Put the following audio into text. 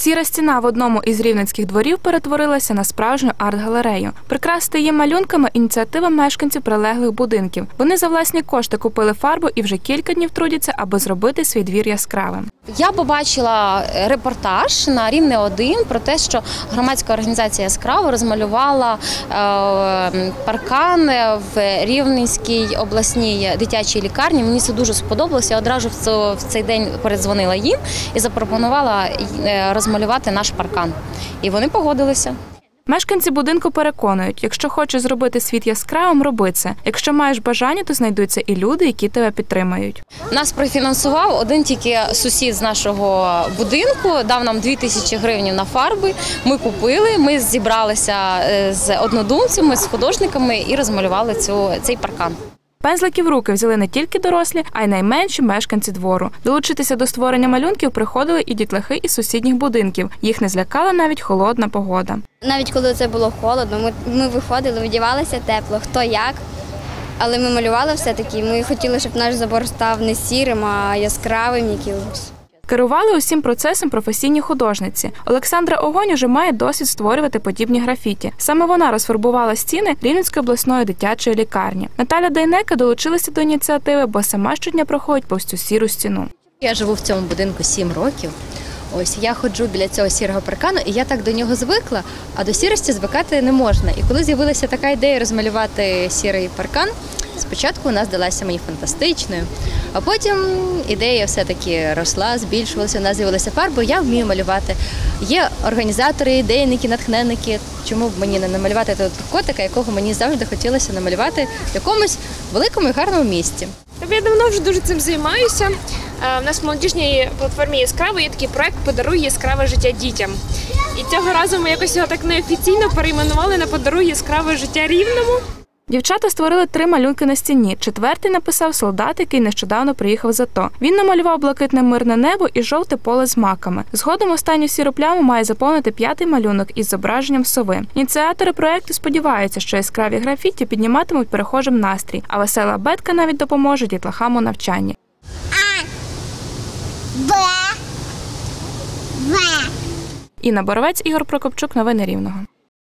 Сіра стіна в одному із рівненських дворів перетворилася на справжню арт-галерею. Прикрасити її малюнками ініціатива мешканців прилеглих будинків. Вони за власні кошти купили фарбу і вже кілька днів трудяться, аби зробити свій двір яскравим. Я побачила е, репортаж на рівне 1 про те, що громадська організація яскраво розмалювала е, паркан в Рівненській обласній дитячій лікарні. Мені це дуже сподобалося. Я одразу в цей день передзвонила їм і запропонувала е, розмалювати наш паркан. І вони погодилися. Мешканці будинку переконують, якщо хочеш зробити світ яскравим, роби це. Якщо маєш бажання, то знайдуться і люди, які тебе підтримають. Нас профінансував один тільки сусід з нашого будинку, дав нам 2 тисячі гривень на фарби. Ми купили, ми зібралися е, з однодумцями, з художниками і розмалювали цю, цей паркан. Пензлики в руки взяли не тільки дорослі, а й найменші мешканці двору. Долучитися до створення малюнків приходили і дітлахи із сусідніх будинків. Їх не злякала навіть холодна погода. Навіть коли це було холодно, ми, ми виходили, одягалися тепло, хто як. Але ми малювали все-таки. Ми хотіли, щоб наш забор став не сірим, а яскравим якимось. Керували усім процесом професійні художниці. Олександра Огонь уже має досвід створювати подібні графіті. Саме вона розфарбувала стіни Рівненської обласної дитячої лікарні. Наталя Дайнека долучилася до ініціативи, бо сама щодня проходить повз цю сіру стіну. Я живу в цьому будинку 7 років. Ось я ходжу біля цього сірого паркану, і я так до нього звикла, а до сірості звикати не можна. І коли з'явилася така ідея розмалювати сірий паркан, спочатку вона здалася мені фантастичною, а потім ідея все-таки росла, збільшувалася, у нас з'явилася фарба, я вмію малювати. Є організатори, ідейники, натхненники. Чому б мені не намалювати тут котика, якого мені завжди хотілося намалювати в якомусь великому і гарному місті. Тобто Я давно вже дуже цим займаюся. Е, У нас в молодіжній платформі яскраво є такий проект Подаруй яскраве життя дітям. І цього разу ми якось його так неофіційно перейменували на Подаруй яскраве життя рівному. Дівчата створили три малюнки на стіні. Четвертий написав солдат, який нещодавно приїхав з АТО. Він намалював блакитне мирне небо і жовте поле з маками. Згодом останню сіру пляму має заповнити п'ятий малюнок із зображенням сови. Ініціатори проекту сподіваються, що яскраві графіті підніматимуть перехожим настрій, а весела бетка навіть допоможе дітлахам у навчанні. Б. В. Інна Боровець, Ігор Прокопчук, новини Рівного.